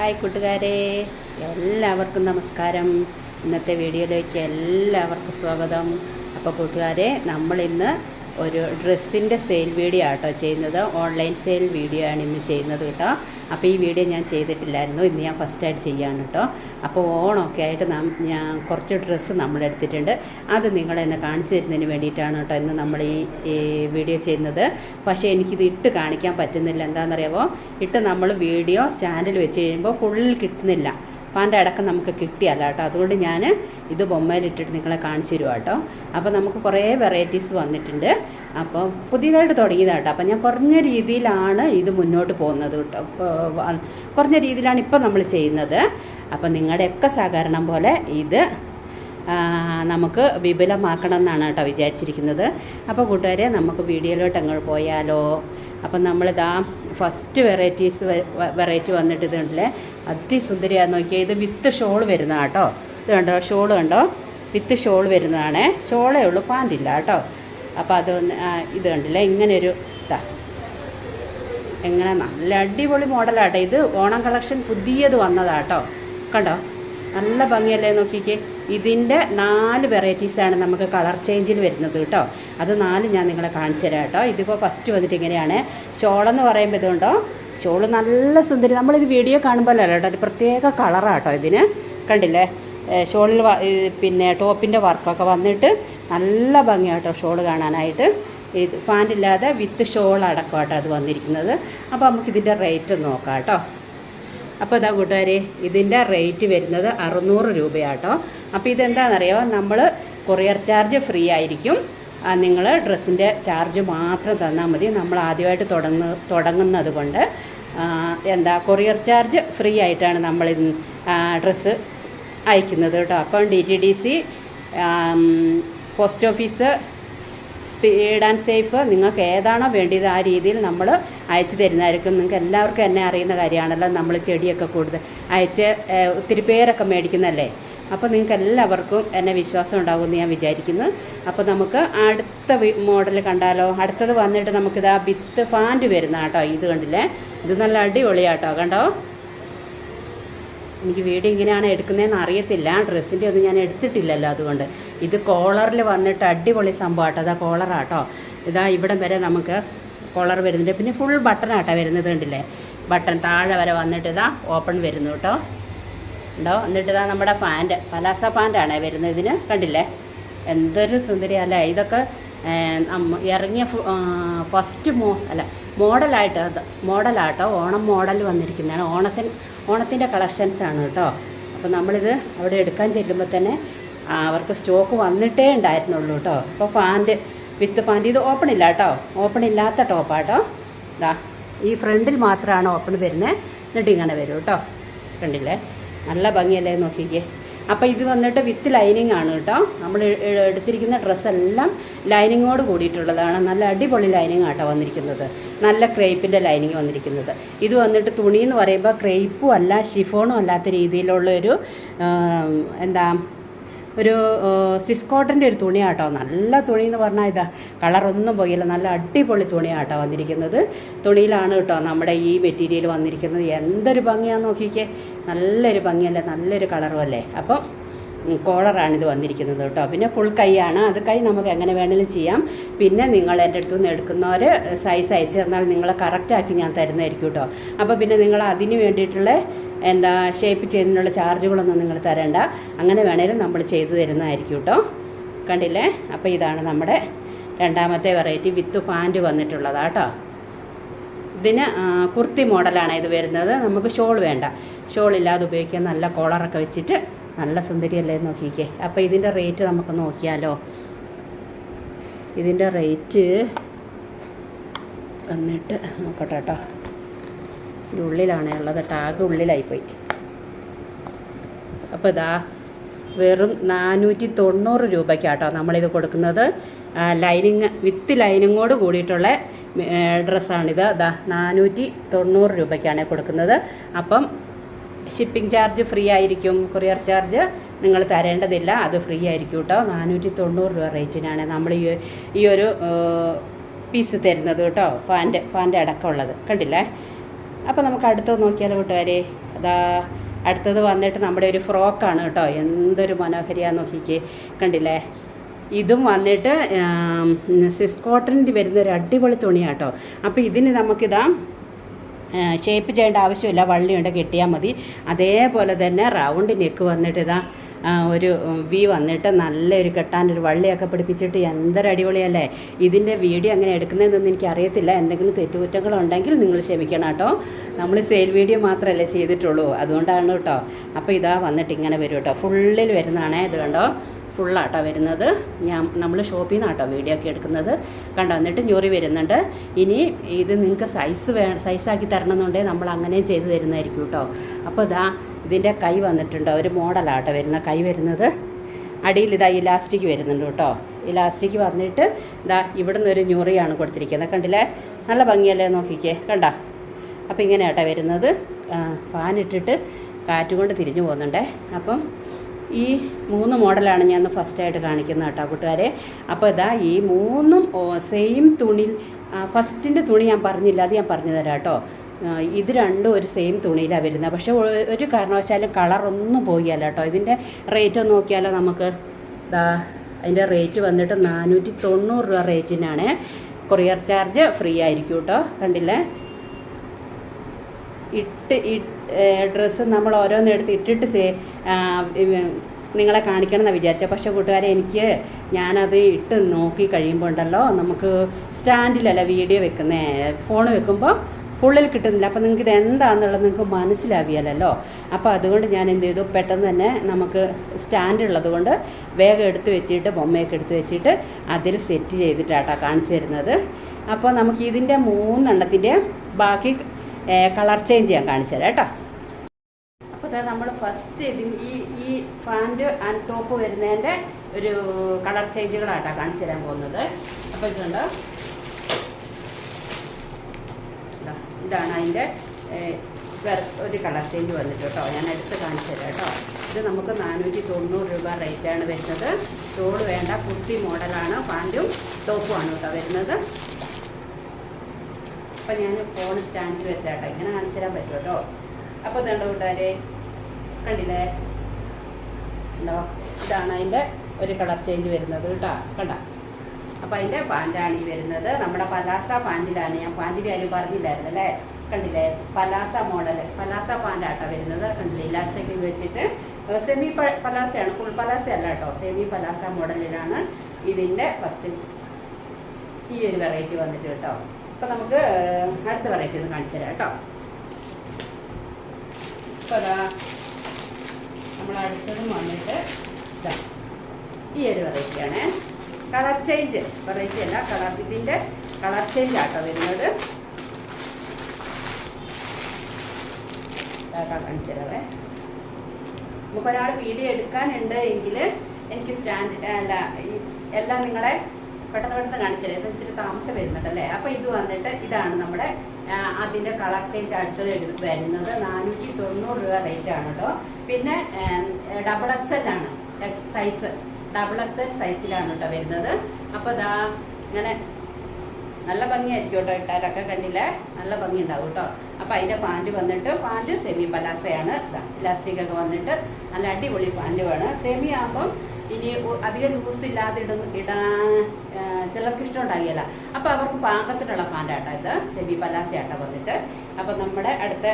Hi കൂട്ടുകാരെ എല്ലാവർക്കും നമസ്കാരം. ഇന്നത്തെ വീഡിയോയിലേക്ക് എല്ലാവർക്കും സ്വാഗതം. അപ്പോൾ കൂട്ടുകാരെ നമ്മളിന്ന് ഒരു ഡ്രസ്സിന്റെ സെയിൽ വീഡിയോ ആട്ടോ ചെയ്യുന്നത്. ഓൺലൈൻ സെയിൽ വീഡിയോ ആണ് ഇന്ന് ചെയ്യുന്നത് കേട്ടോ. അപ്പോൾ ഈ വീഡിയോ ഞാൻ ചെയ്തിട്ടില്ലായിരുന്നു. ഇന്ന് ഞാൻ ഫസ്റ്റായിട്ട് ചെയ്യാണ് കേട്ടോ. അപ്പോൾ ഓണമൊക്കെ ആയിട്ട് നാം ഞാൻ കുറച്ച് ഡ്രസ്സ് നമ്മൾ എടുത്തിട്ടുണ്ട്. അത് നിങ്ങളെ ഇന്ന് കാണിച്ചു തരുന്നതിന് വേണ്ടിയിട്ടാണ് കേട്ടോ ഇന്ന് നമ്മൾ ഈ വീഡിയോ ചെയ്യുന്നത്. പക്ഷേ എനിക്കിത് ഇട്ട് കാണിക്കാൻ പറ്റുന്നില്ല. എന്താണെന്നറിയാമോ ഇട്ട് നമ്മൾ വീഡിയോ സ്റ്റാൻഡിൽ വെച്ച് കഴിയുമ്പോൾ ഫുള്ളിൽ കിട്ടുന്നില്ല. ഫാന്റെ അടക്കം നമുക്ക് കിട്ടിയല്ല കേട്ടോ. അതുകൊണ്ട് ഞാൻ ഇത് ബൊമ്മയിലിട്ടിട്ട് നിങ്ങളെ കാണിച്ചു തരുവാ കേട്ടോ. അപ്പോൾ നമുക്ക് കുറേ വെറൈറ്റീസ് വന്നിട്ടുണ്ട്. അപ്പോൾ പുതിയതായിട്ട് തുടങ്ങിയതാണ് കേട്ടോ. അപ്പോൾ ഞാൻ കുറഞ്ഞ രീതിയിലാണ് ഇത് മുന്നോട്ട് പോകുന്നത് കേട്ടോ. കുറഞ്ഞ രീതിയിലാണ് ഇപ്പോൾ നമ്മൾ ചെയ്യുന്നത്. അപ്പോൾ നിങ്ങളുടെയൊക്കെ സഹകരണം പോലെ ഇത് നമുക്ക് വിപുലമാക്കണം എന്നാണ് കേട്ടോ വിചാരിച്ചിരിക്കുന്നത്. അപ്പോൾ കൂട്ടുകാരെ നമുക്ക് വീഡിയോയിലോട്ട് അങ്ങോട്ട് പോയാലോ? അപ്പം നമ്മളിതാ ഫസ്റ്റ് വെറൈറ്റീസ് വെറൈറ്റി വന്നിട്ട് ഇതുണ്ടല്ലേ അതിസുന്ദരിയാ നോക്കിയാൽ ഇത് വിത്ത് ഷോൾ വരുന്ന കേട്ടോ. ഇത് കണ്ടോ ഷോൾ കണ്ടോ? വിത്ത് ഷോൾ വരുന്നതാണേ. ഷോളേ ഉള്ളൂ പാന്റില്ല കേട്ടോ. അപ്പോൾ അതൊന്ന് ഇത് കണ്ടില്ലേ? ഇങ്ങനെ ഒരു ഇതാ. എങ്ങനെ നല്ല അടിപൊളി മോഡലാട്ടോ ഇത് ഓണം കളക്ഷൻ പുതിയത് വന്നതാട്ടോ കണ്ടോ? നല്ല ഭംഗിയല്ലേ നോക്കിക്കേ? ഇതിന്റെ നാല് വെറൈറ്റീസാണ് നമുക്ക് കളർ ചേഞ്ചിൽ വരുന്നത് കേട്ടോ. അത് നാല് ഞാൻ നിങ്ങളെ കാണിച്ചു തരാം കേട്ടോ. ഇതിപ്പോൾ ഫസ്റ്റ് വന്നിട്ട് ഇങ്ങനെയാണ്. ചോളെന്ന് പറയുമ്പോൾ ഇതുണ്ടോ? ചോൾ നല്ല സുന്ദരി. നമ്മളിത് വീഡിയോ കാണുമ്പോൾ അല്ല കേട്ടോ? ഒരു പ്രത്യേക കളറാട്ടോ ഇതിന്. കണ്ടില്ലേ? ഷോളിൽ പിന്നെ ടോപ്പിന്റെ വർക്കൊക്കെ വന്നിട്ട് നല്ല ഭംഗിയാട്ടോ ഷോൾ കാണാനായിട്ട്. ഇത് പാന്റില്ലാതെ വിത്ത് ഷോൾ അടക്കമാട്ടോ അത് വന്നിരിക്കുന്നത്. അപ്പോൾ നമുക്കിതിന്റെ റേറ്റ് നോക്കാം കേട്ടോ. അപ്പോൾ ഇതാ കൂട്ടുകാരെ ഇതിന്റെ റേറ്റ് വരുന്നത് അറുന്നൂറ് രൂപയാട്ടോ. അപ്പോൾ ഇതെന്താണെന്നറിയോ? നമ്മൾ കൊറിയർ ചാർജ് ഫ്രീ ആയിരിക്കും. നിങ്ങൾ ഡ്രസ്സിന്റെ ചാർജ് മാത്രം തന്നാൽ മതി. നമ്മൾ ആദ്യമായിട്ട് തുടങ്ങ തുടങ്ങുന്നത് കൊണ്ട്. എന്താ കൊറിയർ ചാർജ് ഫ്രീ ആയിട്ടാണ് നമ്മൾ ഡ്രസ്സ് അയക്കുന്നത് കേട്ടോ. അപ്പം D T D C post office speed and safe നിങ്ങൾക്ക് ഏതാണോ വേണ്ടത് ആ രീതിയിൽ നമ്മൾ അയച്ചു തരുന്നതായിരിക്കും. നിങ്ങൾക്ക് എല്ലാവർക്കും എന്നെ അറിയുന്ന കാര്യമാണല്ലോ നമ്മൾ ചെടിയൊക്കെ കൂടുതൽ അയച്ച് ഒത്തിരി പേരൊക്കെ മേടിക്കുന്നല്ലേ അപ്പോൾ നിങ്ങൾക്ക് എല്ലാവർക്കും എന്നെ വിശ്വാസം ഉണ്ടാകുമെന്ന് ഞാൻ വിചാരിക്കുന്നു. അപ്പോൾ നമുക്ക് അടുത്ത മോഡൽ കണ്ടാലോ? അടുത്തത് വന്നിട്ട് നമുക്കിത് ആ വിത്ത് ഫാന്റ് വരുന്ന കേട്ടോ ഇത് കണ്ടില്ലേ? ഇത് നല്ല അടിപൊളിയാട്ടോ കണ്ടോ? എനിക്ക് വീഡിയോ ഇങ്ങനെയാണ് എടുക്കുന്നതെന്ന് അറിയത്തില്ല. ഡ്രസ്സിന്റെ ഒന്നും ഞാൻ എടുത്തിട്ടില്ലല്ലോ അതുകൊണ്ട്. ഇത് കോളറിൽ വന്നിട്ട് അടിപൊളി സംഭവമാട്ടോ അതാ കോളറാട്ടോ. ഇതാ ഇവിടം വരെ നമുക്ക് കോളർ വരുന്നുണ്ട്. പിന്നെ ഫുൾ ബട്ടണാട്ടോ വരുന്നത് കണ്ടില്ലേ? ബട്ടൺ താഴെ വരെ വന്നിട്ട് ഇതാ ഓപ്പൺ വരുന്നു കേട്ടോ ഉണ്ടോ? എന്നിട്ട് ഇതാ നമ്മുടെ പാന്റ് പലാസ പാന്റാണ് വരുന്നത് ഇതിന്. കണ്ടില്ലേ? എന്തൊരു സുന്ദരിയല്ലേ? ഇതൊക്കെ ഇറങ്ങിയ ഫസ്റ്റ് മോ അല്ല മോഡലായിട്ട് മോഡലാട്ടോ. ഓണം മോഡൽ വന്നിരിക്കുന്നതാണ്. ഓണത്തിന് ഓണത്തിന്റെ കളക്ഷൻസാണ് കേട്ടോ അപ്പോൾ നമ്മളിത് അവിടെ എടുക്കാൻ ചെല്ലുമ്പോൾ തന്നെ അവർക്ക് സ്റ്റോക്ക് വന്നിട്ടേ ഉണ്ടായിരുന്നുള്ളൂ കേട്ടോ അപ്പോൾ പാന്റ് വിത്ത് പാന്റ് ഇത് ഓപ്പൺ ഇല്ല കേട്ടോ ഓപ്പൺ ഇല്ലാത്ത ടോപ്പാട്ടോ ഇതാ ഈ ഫ്രണ്ടിൽ മാത്രമാണ് ഓപ്പൺ വരുന്നത് എന്നിട്ട് ഇങ്ങനെ വരും കേട്ടോ കണ്ടില്ലേ? നല്ല ഭംഗിയല്ലേ നോക്കിക്കേ. അപ്പോൾ ഇത് വന്നിട്ട് വിത്ത് ലൈനിങ് ആണ് കേട്ടോ നമ്മൾ എടുത്തിരിക്കുന്ന ഡ്രസ്സെല്ലാം ലൈനിങ്ങോട് കൂടിയിട്ടുള്ളതാണ്. നല്ല അടിപൊളി ലൈനിങ് ആട്ടോ വന്നിരിക്കുന്നത്. നല്ല ക്രേപ്പിന്റെ ലൈനിങ് വന്നിരിക്കുന്നത്. ഇത് വന്നിട്ട് തുണി എന്ന് പറയുമ്പോൾ ക്രേപ്പും അല്ല ഷിഫോണും അല്ലാത്ത രീതിയിലുള്ള ഒരു എന്താ ഒരു സിസ്കോട്ടന്റെ ഒരു തുണിയാട്ടോ. നല്ല തുണി എന്ന് പറഞ്ഞാൽ ഇതാ കളറൊന്നും പോയില്ല നല്ല അടിപൊളി തുണിയാട്ടോ വന്നിരിക്കുന്നത്. തുണിയിലാണ് കേട്ടോ നമ്മുടെ ഈ മെറ്റീരിയൽ വന്നിരിക്കുന്നത്. എന്തൊരു ഭംഗിയാന്ന് നോക്കിക്കേ. നല്ലൊരു ഭംഗിയല്ലേ നല്ലൊരു കളറും അല്ലേ? അപ്പം കോളറാണ് ഇത് വന്നിരിക്കുന്നത് കേട്ടോ. പിന്നെ ഫുൾ കൈയാണ്. അത് കൈ നമുക്ക് എങ്ങനെ വേണമെങ്കിലും ചെയ്യാം. പിന്നെ നിങ്ങൾ എന്റെ അടുത്തു നിന്ന് എടുക്കുന്നവർ സൈസ് അയച്ചു തന്നാൽ നിങ്ങളെ കറക്റ്റാക്കി ഞാൻ തരുന്നതായിരിക്കും കേട്ടോ. അപ്പോൾ പിന്നെ നിങ്ങൾ അതിന് വേണ്ടിയിട്ടുള്ള എന്താ ഷേപ്പ് ചെയ്യുന്നതിനുള്ള ചാർജുകളൊന്നും നിങ്ങൾ തരേണ്ട. അങ്ങനെ വേണേലും നമ്മൾ ചെയ്തു തരുന്നതായിരിക്കും കേട്ടോ കണ്ടില്ലേ? അപ്പോൾ ഇതാണ് നമ്മുടെ രണ്ടാമത്തെ വെറൈറ്റി വിത്ത് പാന്റ് വന്നിട്ടുള്ളതാ കേട്ടോ ഇതിന് കുർത്തി മോഡലാണ് ഇത് വരുന്നത്. നമുക്ക് ഷോൾ വേണ്ട. ഷോൾ ഇല്ലാതെ ഉപയോഗിക്കാൻ നല്ല കോളറൊക്കെ വെച്ചിട്ട് നല്ല സുന്ദരിയല്ലേ നോക്കിക്കേ. അപ്പോൾ ഇതിന്റെ റേറ്റ് നമുക്ക് നോക്കിയാലോ. ഇതിന്റെ റേറ്റ് വന്നിട്ട് നോക്കട്ടെ കേട്ടോ ഉള്ളിലാണ്. ഉള്ളത് ടാഗ് ഉള്ളിലായിപ്പോയി. അപ്പോൾ ഇതാ വെറും നാനൂറ്റി തൊണ്ണൂറ് രൂപയ്ക്കാട്ടോ നമ്മളിത് കൊടുക്കുന്നത്. ലൈനിങ് വിത്ത് ലൈനിങ്ങോട് കൂടിയിട്ടുള്ള ഡ്രസ്സാണിത്. ഇതാ നാനൂറ്റി തൊണ്ണൂറ് രൂപയ്ക്കാണ് കൊടുക്കുന്നത്. അപ്പം ഷിപ്പിംഗ് ചാർജ് ഫ്രീ ആയിരിക്കും. കൊറിയർ ചാർജ് നിങ്ങൾ തരേണ്ടതില്ല. അത് ഫ്രീ ആയിരിക്കും കേട്ടോ നാനൂറ്റി തൊണ്ണൂറ് രൂപ റേറ്റിനാണ് നമ്മൾ ഈ ഈ ഒരു പീസ് തരുന്നത് കേട്ടോ ഫാന്റെ ഫാന്റെ അടക്കമുള്ളത്. കണ്ടില്ലേ? അപ്പോൾ നമുക്ക് അടുത്തത് നോക്കിയാലോ കൂട്ടുകാരെ? അതാ അടുത്തത് വന്നിട്ട് നമ്മുടെ ഒരു ഫ്രോക്കാണ് കേട്ടോ. എന്തൊരു മനോഹരിയാന്ന് നോക്കിക്കേ. കണ്ടില്ലേ? ഇതും വന്നിട്ട് സിസ് കോട്ടണിന്റെ വരുന്ന ഒരു അടിപൊളി തുണിയാട്ടോ അപ്പോൾ ഇതിന് നമുക്കിതാ ഷേപ്പ് ചെയ്യേണ്ട ആവശ്യമില്ല. വള്ളി വള്ളിയുണ്ട് കിട്ടിയാൽ മതി. അതേപോലെ തന്നെ റൗണ്ട് നെക്ക് വന്നിട്ട് ഇതാ ഒരു വി വന്നിട്ട് നല്ലൊരു കെട്ടാനൊരു വള്ളിയൊക്കെ പിടിപ്പിച്ചിട്ട് എന്തൊരു അടിപൊളിയല്ലേ? ഇതിന്റെ വീഡിയോ അങ്ങനെ എടുക്കുന്നതെന്നൊന്നും എനിക്ക് അറിയത്തില്ല എന്തെങ്കിലും തെറ്റുകുറ്റങ്ങളുണ്ടെങ്കിൽ നിങ്ങൾ ക്ഷമിക്കണം കേട്ടോ. നമ്മൾ സെയിൽ വീഡിയോ മാത്രമല്ലേ ചെയ്തിട്ടുള്ളൂ. അതുകൊണ്ടാണ് കേട്ടോ. അപ്പോൾ ഇതാ വന്നിട്ട് ഇങ്ങനെ വരും കേട്ടോ. ഫുള്ളിൽ വരുന്നതാണേ ഇത് കണ്ടോ. ഫുള്ളാട്ടോ വരുന്നത്. ഞാൻ നമ്മൾ ഷോപ്പിൽ നിന്നാട്ടോ വീഡിയോ ഒക്കെ എടുക്കുന്നത്. കണ്ടോ എന്നിട്ട് ഞൊറി വരുന്നുണ്ട്. ഇനി ഇത് നിങ്ങൾക്ക് സൈസ് വേ സൈസാക്കി തരണമെന്നുണ്ടെങ്കിൽ നമ്മൾ അങ്ങനെ ചെയ്തു തരുന്നതായിരിക്കും കേട്ടോ അപ്പോൾ ഇതാ ഇതിന്റെ കൈ വന്നിട്ടുണ്ട്. ഒരു മോഡലാട്ടോ വരുന്ന കൈ വരുന്നത്. അടിയിൽ ഇതാ ഇലാസ്റ്റിക് വരുന്നുണ്ട് കേട്ടോ ഇലാസ്റ്റിക് വന്നിട്ട് ഇതാ ഇവിടുന്ന് ഒരു ഞൊറിയാണ് കൊടുത്തിരിക്കുന്നത്. കണ്ടില്ലേ? നല്ല ഭംഗിയല്ലേ നോക്കിക്കേ. കണ്ടോ? അപ്പോൾ ഇങ്ങനെയാട്ടോ വരുന്നത്. ഫാൻ ഇട്ടിട്ട് കാറ്റ് കൊണ്ട് തിരിഞ്ഞു പോകുന്നുണ്ടേ. അപ്പം ഈ മൂന്ന് മോഡലാണ് ഞാൻ ഫസ്റ്റായിട്ട് കാണിക്കുന്നത് കേട്ടോ കൂട്ടുകാരെ. അപ്പോൾ ഇതാ ഈ മൂന്നും സെയിം തുണിയിൽ ഫസ്റ്റിന്റെ തുണി ഞാൻ പറഞ്ഞില്ല അത് ഞാൻ പറഞ്ഞു തരാം കേട്ടോ. ഇത് രണ്ടും ഒരു സെയിം തുണിയിലാണ് വരുന്നത്. പക്ഷേ ഒരു കാരണവശാലും കളറൊന്നും പോകില്ല കേട്ടോ. ഇതിന്റെ റേറ്റ് നോക്കിയാലോ നമുക്ക്. ഇതാ അതിന്റെ റേറ്റ് വന്നിട്ട് നാനൂറ്റി തൊണ്ണൂറ് രൂപ റേറ്റിനാണ് കൊറിയർ ചാർജ് ഫ്രീ ആയിരിക്കും കേട്ടോ. കണ്ടില്ലേ? ഇട്ട് ഇട്ട് ഡ്രസ്സ് നമ്മൾ ഓരോന്നെടുത്ത് ഇട്ടിട്ട് ഇവ- നിങ്ങളെ കാണിക്കണം എന്നാണ് വിചാരിച്ച. പക്ഷേ കൂട്ടുകാരെ എനിക്ക് ഞാനത് ഇട്ട് നോക്കി കഴിയുമ്പോൾ ഉണ്ടല്ലോ നമുക്ക് സ്റ്റാൻഡിലല്ല വീഡിയോ വെക്കുന്നേ ഫോൺ വെക്കുമ്പോൾ ഫുള്ളിൽ കിട്ടുന്നില്ല. അപ്പോൾ നിങ്ങൾക്ക് ഇത് എന്താണെന്നുള്ളത് നിങ്ങൾക്ക് മനസ്സിലാവിയല്ലോ അപ്പോൾ അതുകൊണ്ട് ഞാൻ എന്ത് ചെയ്തു? പെട്ടെന്ന് തന്നെ നമുക്ക് സ്റ്റാൻഡ് ഉള്ളത് കൊണ്ട് വേഗം എടുത്ത് വെച്ചിട്ട് ബൊമ്മയൊക്കെ എടുത്ത് വെച്ചിട്ട് അതിൽ സെറ്റ് ചെയ്തിട്ടാട്ടോ കാണിച്ചു തരുന്നത്. അപ്പോൾ നമുക്ക് ഇതിന്റെ മൂന്നെണ്ണത്തിന്റെ ബാക്കി കളർ ചേഞ്ച് ചെയ്യാൻ കാണിച്ചു തരാം കേട്ടോ. അപ്പോൾ അതായത് നമ്മൾ ഫസ്റ്റ് ഇത് ഈ ഈ ഫാന്റ് ആൻഡ് ടോപ്പ് വരുന്നതിന്റെ ഒരു കളർ ചേഞ്ചുകളായിട്ടാണ് കാണിച്ചു തരാൻ പോകുന്നത്. അപ്പോൾ ഇതുണ്ട് ഇതാ, ഇതാണ് അതിന്റെ ഒരു കളർ ചേഞ്ച് വന്നിട്ട് കേട്ടോ. ഞാൻ എടുത്ത് കാണിച്ചു തരാം കേട്ടോ. ഇത് നമുക്ക് നാനൂറ്റി തൊണ്ണൂറ് രൂപ റേറ്റാണ് വരുന്നത്. ഷോൾ വേണ്ട കുർത്തി മോഡലാണ് പാന്റും ടോപ്പുമാണ് കേട്ടോ വരുന്നത്. അപ്പം ഞാൻ ഫോൺ സ്റ്റാൻഡിൽ വെച്ചാട്ടോ. ഇങ്ങനെ കാണിച്ചു തരാൻ പറ്റും കേട്ടോ അപ്പോൾ ഇതുണ്ട് കൂട്ടുകാരെ? കണ്ടില്ലേ? ഉണ്ടോ ഇതാണ് അതിന്റെ ഒരു കളർ ചേഞ്ച് വരുന്നത് കേട്ടോ. കണ്ട? അപ്പോൾ അതിന്റെ പാന്റാണ് ഈ വരുന്നത്. നമ്മുടെ പലാസ പാന്റിലാണ് ഞാൻ പാന്റിന്റെ കാര്യം പറഞ്ഞില്ലായിരുന്നു അല്ലേ? കണ്ടില്ലേ? പലാസ മോഡൽ പലാസ പാന്റാട്ടോ വരുന്നത്. കണ്ടില്ലേ? ഇലാസ്റ്റിക് വെച്ചിട്ട്. സെമി പലാസയാണ് ഫുൾ പലാസ അല്ല കേട്ടോ. സെമി പലാസ മോഡലിലാണ് ഇതിന്റെ ഫസ്റ്റ് ഈ ഒരു വെറൈറ്റി വന്നിട്ട് കേട്ടോ. അപ്പോൾ നമുക്ക് അടുത്ത വെറൈറ്റി ഒന്ന് കാണിച്ചു തരാം കേട്ടോ. ഇപ്പോൾ നമ്മൾ അടുത്തതും വന്നിട്ട് ഈ ഒരു വെറൈറ്റിയാണ് കളർ ചേഞ്ച് വെറൈറ്റി അല്ല കളർ ഇതിന്റെ കളർ ചേഞ്ച് ആട്ടോ വരുന്നത്. കാണിച്ചു തരാവേ. നമുക്കൊരാൾ വീഡിയോ എടുക്കാനുണ്ട് എങ്കിൽ എനിക്ക് സ്റ്റാൻഡ് അല്ല എല്ലാം നിങ്ങളെ പെട്ടെന്ന് പെട്ടെന്ന് കാണിച്ചത് ഇത് ഇച്ചിരി താമസം വരുന്നുണ്ടല്ലേ? അപ്പോൾ ഇത് വന്നിട്ട് ഇതാണ് നമ്മുടെ അതിന്റെ കളർ ചേഞ്ച് അടുത്തത് വരുന്നത്. നാനൂറ്റി തൊണ്ണൂറ് രൂപ റേറ്റ് ആണ് കേട്ടോ. പിന്നെ ഡബിൾ എക്സ് എൽ ആണ്. സൈസ് ഡബിൾ എക്സ് എൽ സൈസിലാണ് കേട്ടോ വരുന്നത്. അപ്പോൾ ഇതാ ഇങ്ങനെ നല്ല ഭംഗിയായിരിക്കും കേട്ടോ ഇട്ടാലൊക്കെ കണ്ടില്ലേ? നല്ല ഭംഗി ഉണ്ടാവും കേട്ടോ. അപ്പോൾ അതിന്റെ പാന്റ് വന്നിട്ട് പാന്റ് സെമി പലാസയാണ് ഇലാസ്റ്റിക് ഒക്കെ വന്നിട്ട് നല്ല അടിപൊളി പാന്റുമാണ് സെമി ആകുമ്പം ഇനി അധികം ലൂസ് ഇല്ലാതെ ഇടുന്ന ഇടാൻ ചിലർക്ക് ഇഷ്ടം ഉണ്ടാകില്ല അപ്പോൾ അവർക്ക് പാകത്തിനുള്ള പാന്റാട്ടോ ഇത്. സെമി പലാസയാട്ടോ വന്നിട്ട്. അപ്പോൾ നമ്മുടെ അടുത്ത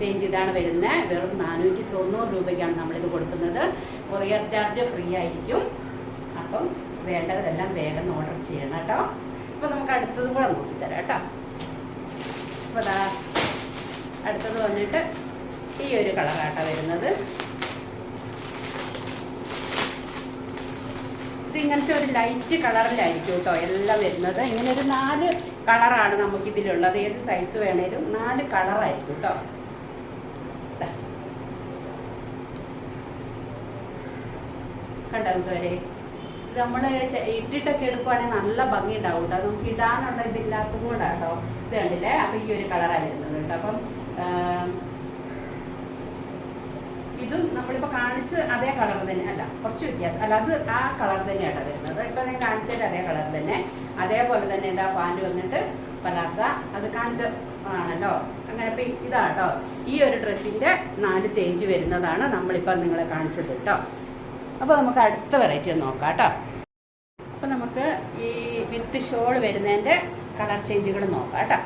ചേഞ്ച് ഇതാണ് വരുന്നത് വെറും നാനൂറ്റി തൊണ്ണൂറ് രൂപയ്ക്കാണ് നമ്മളിത് കൊടുക്കുന്നത്. കൊറിയർ ചാർജ് ഫ്രീ ആയിരിക്കും. അപ്പം വേണ്ടവരെല്ലാം വേഗം ഓർഡർ ചെയ്യണം കേട്ടോ. അപ്പോൾ നമുക്ക് അടുത്തത് കൂടെ നോക്കിത്തരാം കേട്ടോ. അപ്പോൾ അടുത്തത് വന്നിട്ട് ഈ ഒരു കളറാട്ടോ വരുന്നത്. ഇത് ഇങ്ങനത്തെ ഒരു ലൈറ്റ് കളറിലായിരിക്കും കേട്ടോ എല്ലാം വരുന്നത്. ഇങ്ങനെ ഒരു നാല് കളറാണ് നമുക്ക് ഇതിലുള്ളത് ഏത് സൈസ് വേണേലും നാല് കളറായിരിക്കും കേട്ടോ. കണ്ടോ ഇതുവരെ? ഇത് നമ്മൾ ഇട്ടിട്ടൊക്കെ എടുക്കുവാണെങ്കിൽ നല്ല ഭംഗി ഉണ്ടാവും കേട്ടോ നമുക്ക് ഇടാനുള്ള ഇതില്ലാത്തത് കൂടെ ഇത് കണ്ടില്ലേ? അപ്പം ഈ ഒരു കളറാണ് കേട്ടോ അപ്പം ഇതും നമ്മളിപ്പോൾ കാണിച്ച് അതേ കളർ തന്നെ അല്ല കുറച്ച് വ്യത്യാസം. അല്ല അത് ആ കളർ തന്നെയാണ് വരുന്നത്. ഇപ്പൊ ഞാൻ കാണിച്ചത് അതേ കളർ തന്നെ. അതേപോലെ തന്നെ എന്താ പാന്റ് വന്നിട്ട് പലാസ. അത് കാണിച്ച ആണല്ലോ. അങ്ങനെ അപ്പം ഇതാട്ടോ. ഈ ഒരു ഡ്രസ്സിന്റെ നാല് ചേഞ്ച് വരുന്നതാണ് നമ്മളിപ്പോൾ നിങ്ങളെ കാണിച്ചത് കേട്ടോ. അപ്പോൾ നമുക്ക് അടുത്ത വെറൈറ്റി നോക്കാം കേട്ടോ. അപ്പോൾ നമുക്ക് ഈ വിത്ത് ഷോൾ വരുന്നതിന്റെ കളർ ചേഞ്ചുകൾ നോക്കാം കേട്ടോ.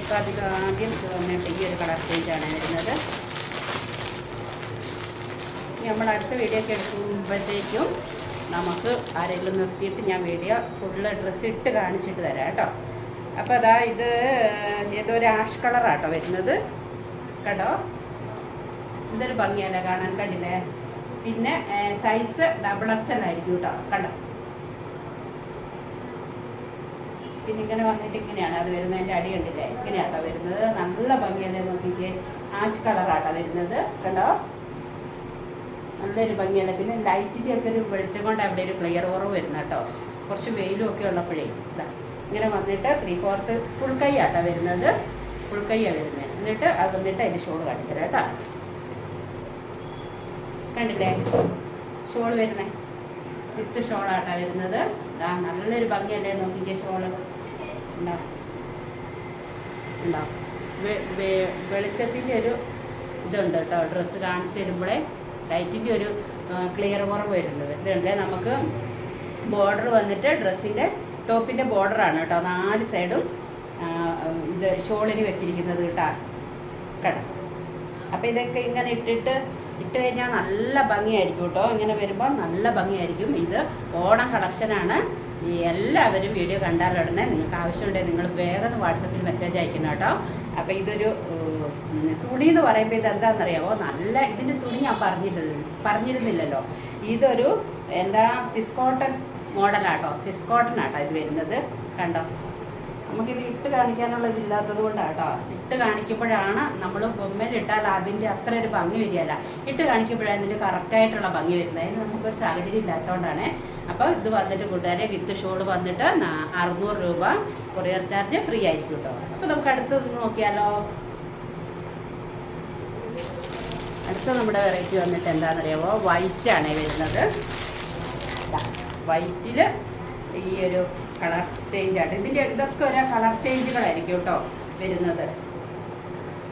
ഇപ്പോൾ അധികം ആദ്യം ഈ ഒരു കളർ ചേഞ്ചാണ് വരുന്നത്. നമ്മൾ അടുത്ത വീഡിയോ ഒക്കെ എടുക്കുമ്പോഴത്തേക്കും നമുക്ക് ആരെങ്കിലും നിർത്തിയിട്ട് ഞാൻ വീഡിയോ ഫുള്ള് ഡ്രസ്സ് ഇട്ട് കാണിച്ചിട്ട് തരാം കേട്ടോ. അപ്പോൾ അതാ ഇത് ഏതോ ഒരു ആഷ് കളറാട്ടോ വരുന്നത്. കേട്ടോ എന്തൊരു ഭംഗിയല്ല കാണാൻ കണ്ടില്ലേ? പിന്നെ സൈസ് ഡബിൾ എക്സൽ ആയിരിക്കും കേട്ടോ. കണ്ടോ? പിന്നെ ഇങ്ങനെ വന്നിട്ട് ഇങ്ങനെയാണ്. അത് വരുന്നതിന്റെ അടി കണ്ടില്ലേ? ഇങ്ങനെയാട്ടോ വരുന്നത്. നല്ല ഭംഗിയല്ലേ നോക്കിക്കേ. ആഷ് കളറാട്ടോ വരുന്നത്. കണ്ടോ? നല്ലൊരു ഭംഗിയല്ല? പിന്നെ ലൈറ്റിന്റെ ഒക്കെ ഒരു വെളിച്ചം കൊണ്ട് അവിടെ ഒരു ക്ലിയർ ഓറ് വരുന്ന കേട്ടോ. കുറച്ച് വെയിലും ഒക്കെ ഉള്ളപ്പോഴേ ഇതാ ഇങ്ങനെ വന്നിട്ട് ത്രീ ഫോർത്ത് ഫുൾ കൈ ആട്ടോ വരുന്നത്. ഫുൾ കൈയാണ് വരുന്നത്. എന്നിട്ട് അത് വന്നിട്ട് അതിന്റെ ഷോൾ കാണിത്തരാം കേട്ടോ. കണ്ടില്ലേ? ഷോൾ വരുന്നേ. വിത്ത് ഷോളാട്ടാ വരുന്നത്. ഇതാ നല്ലൊരു ഭംഗിയല്ലേ നോക്കിക്കേ ഷോൾ ഉണ്ടോ വെളിച്ചത്തിന്റെ ഒരു ഇതുണ്ട് കേട്ടോ. ഡ്രസ്സ് കാണിച്ചു തരുമ്പോഴേ ലൈറ്റിന്റെ ഒരു ക്ലിയർ കുറവ് വരുന്നത്. ഇതുണ്ടല്ലേ? നമുക്ക് ബോർഡർ വന്നിട്ട് ഡ്രസ്സിന്റെ ടോപ്പിന്റെ ബോർഡറാണ് കേട്ടോ. നാല് സൈഡും ഇത് ഷോളിന് വെച്ചിരിക്കുന്നത് കേട്ടോ. കേട്ടോ അപ്പോൾ ഇതൊക്കെ ഇങ്ങനെ ഇട്ടിട്ട് ഇട്ട് കഴിഞ്ഞാൽ നല്ല ഭംഗിയായിരിക്കും കേട്ടോ. ഇങ്ങനെ വരുമ്പോൾ നല്ല ഭംഗിയായിരിക്കും. ഇത് ഓണം കളക്ഷനാണ് എല്ലാവരും വീഡിയോ കണ്ടാലുടനെ നിങ്ങൾക്ക് ആവശ്യമുണ്ടെങ്കിൽ നിങ്ങൾ വേഗം വാട്സപ്പിൽ മെസ്സേജ് അയക്കണം കേട്ടോ. അപ്പോൾ ഇതൊരു തുണി എന്ന് പറയുമ്പോൾ ഇത് എന്താണെന്നറിയാമോ നല്ല ഇതിന്റെ തുണി ഞാൻ പറഞ്ഞിരുന്നത് പറഞ്ഞിരുന്നില്ലല്ലോ. ഇതൊരു എന്താ സിസ്കോട്ടൺ മോഡലാട്ടോ സിസ്കോട്ടൺ ആട്ടോ. ഇത് വരുന്നത്. കണ്ടോ? നമുക്കിത് ഇട്ട് കാണിക്കാനുള്ള ഇതില്ലാത്തത് കൊണ്ടാട്ടോ ഇട്ട് കാണിക്കുമ്പോഴാണ് നമ്മൾ ബൊമ്മയിലിട്ടാൽ അതിന്റെ അത്ര ഒരു ഭംഗി വരികയല്ല. ഇട്ട് കാണിക്കുമ്പോഴാണ് ഇതിന്റെ കറക്റ്റായിട്ടുള്ള ഭംഗി വരുന്നത്. അതിന് നമുക്കൊരു സാഹചര്യം ഇല്ലാത്തതുകൊണ്ടാണ് അപ്പോൾ ഇത് വന്നിട്ട് കൂട്ടുകാരെ വിത്ത് ഷോൾ വന്നിട്ട് അറുന്നൂറ് രൂപ കൊറിയർ ചാർജ് ഫ്രീ ആയിരിക്കും കേട്ടോ അപ്പോൾ നമുക്ക് അടുത്തത് നോക്കിയാലോ? അടുത്ത നമ്മുടെ വെറൈറ്റി വന്നിട്ട് എന്താണെന്നറിയാമോ ആണ് വരുന്നത്. വൈറ്റിൽ ഈ ഒരു കളർ ചേഞ്ച് ആണ്. ഇതിന്റെ ഇതൊക്കെ ഓരോ കളർ ചേഞ്ചുകളായിരിക്കും കേട്ടോ വരുന്നത്.